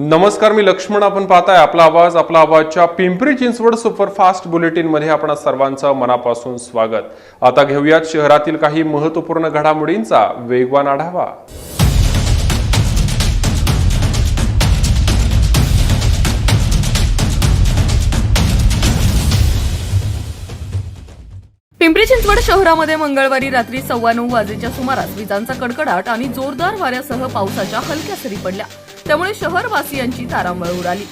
नमस्कार मी लक्ष्मण. आपण पाहताय आपला आवाज आपला आवाजच्या पिंपरी चिंचवड सुपरफास्ट बुलेटिनमध्ये आपण सर्वांचं मनापासून स्वागत. आता घेऊयात शहरातील काही महत्त्वपूर्ण घडामोडींचा वेगवान आढावा. पिंपरी चिंचवड शहरामध्ये मंगळवारी रात्री सव्वा नऊ वाजेच्या सुमारास विजांचा कडकडाट आणि जोरदार वाऱ्यासह पावसाच्या हलक्या सरी पडल्या. त्यामुळे शहरवासियांची तारांबळ उडाली.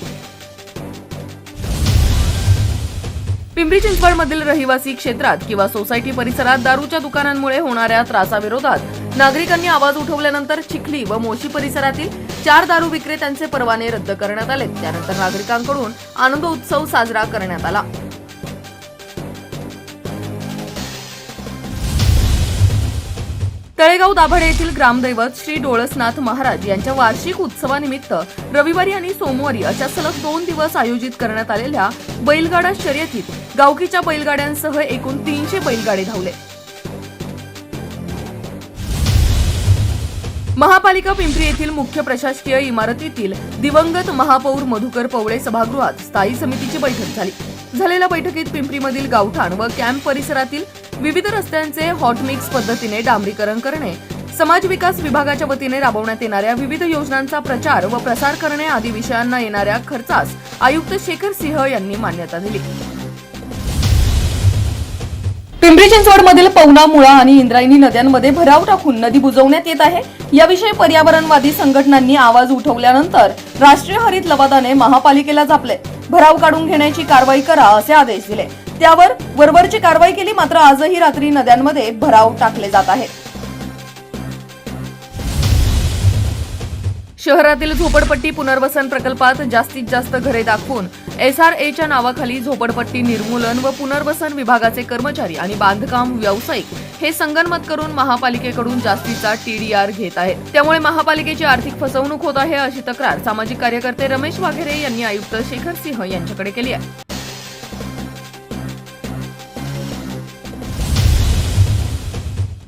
पिंपरी चिंचवडमधील रहिवासी क्षेत्रात किंवा सोसायटी परिसरात दारूच्या दुकानांमुळे होणाऱ्या त्रासाविरोधात नागरिकांनी आवाज उठवल्यानंतर चिखली व मोशी परिसरातील चार दारू विक्रेत्यांचे परवाने रद्द करण्यात आले. त्यानंतर नागरिकांकडून आनंद उत्सव साजरा करण्यात आला. तळेगाव दाभाडे येथील ग्रामदैवत श्री डोळसनाथ महाराज यांच्या वार्षिक उत्सवानिमित्त रविवारी आणि सोमवारी अशा सलग दोन दिवस आयोजित करण्यात आलेल्या बैलगाडा शर्यतीत गावकीच्या बैलगाड्यांसह एकूण तीनशे बैलगाडे धावले. महापालिका पिंपरी येथील मुख्य प्रशासकीय इमारतीतील दिवंगत महापौर मधुकर पवळे सभागृहात स्थायी समितीची बैठक झाली. झालेल्या बैठकीत पिंपरीमधील गावठाण व कॅम्प परिसरातील विविध रस्त्यांचे हॉट मिक्स पद्धतीने डांबरीकरण करणे समाज विकास विभागाच्या वतीने राबवण्यात येणाऱ्या विविध योजनांचा प्रचार व प्रसार करणे आदी विषयांना येणाऱ्या खर्चास आयुक्त शेखर सिंह यांनी मान्यता दिली. पिंपरी चिंचवडमधील पवना मुळा आणि इंद्रायणी नद्यांमध्ये भराव टाकून नदी बुजवण्यात येत आहे. याविषयी पर्यावरणवादी संघटनांनी आवाज उठवल्यानंतर राष्ट्रीय हरित लवादाने महापालिकेला झापले. भराव काढून घेण्याची कारवाई करा असे आदेश दिले. त्यावर वरवरची कारवाई केली मात्र आजही रात्री नद्यांमध्ये भराव टाकले जात आहेत. शहरातील झोपडपट्टी पुनर्वसन प्रकल्पात जास्तीत जास्त घरे दाखवून एसआरएच्या नावाखाली झोपडपट्टी निर्मूलन व पुनर्वसन विभागाचे कर्मचारी आणि बांधकाम व्यावसायिक हे संगनमत करून महापालिकेकडून जास्तीचा टीडीआर घेत आहेत. त्यामुळे महापालिकेची आर्थिक फसवणूक होत आहे अशी तक्रार सामाजिक कार्यकर्ते रमेश वाघेरे यांनी आयुक्त शेखर सिंह यांच्याकडे केली आहे.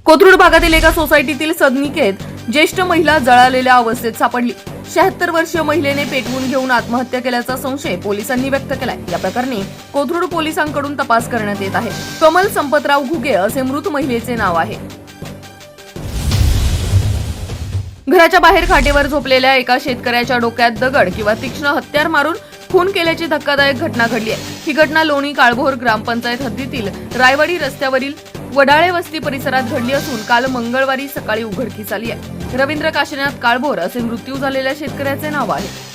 कोथरूड भागातील एका सोसायटीतील सदनिकेत ज्येष्ठ महिला जळालेल्या अवस्थेत सापडली. शहात्तर वर्षीय महिलेने पेटवून घेऊन आत्महत्या केल्याचा संशय पोलिसांनी व्यक्त केलाय. या प्रकरणी कोथरूड पोलिसांकडून तपास करण्यात येत आहे. कमल संपतराव घुगे असे मृत महिलेचे नाव आहे. घराच्या बाहेर खाटेवर झोपलेल्या एका शेतकऱ्याच्या डोक्यात दगड किंवा तीक्ष्ण हत्यार मारून खून केल्याची धक्कादायक घटना घडली आहे. ही घटना लोणी काळभोर ग्रामपंचायत हद्दीतील रायवाडी रस्त्यावरील वडाळे वस्ती परिसरात घडली असून काल मंगळवारी सकाळी उघडकीस आली आहे. रवींद्र काशीनाथ काळभोर असे मृत्यू झालेल्या शेतकऱ्याचे नाव आहे.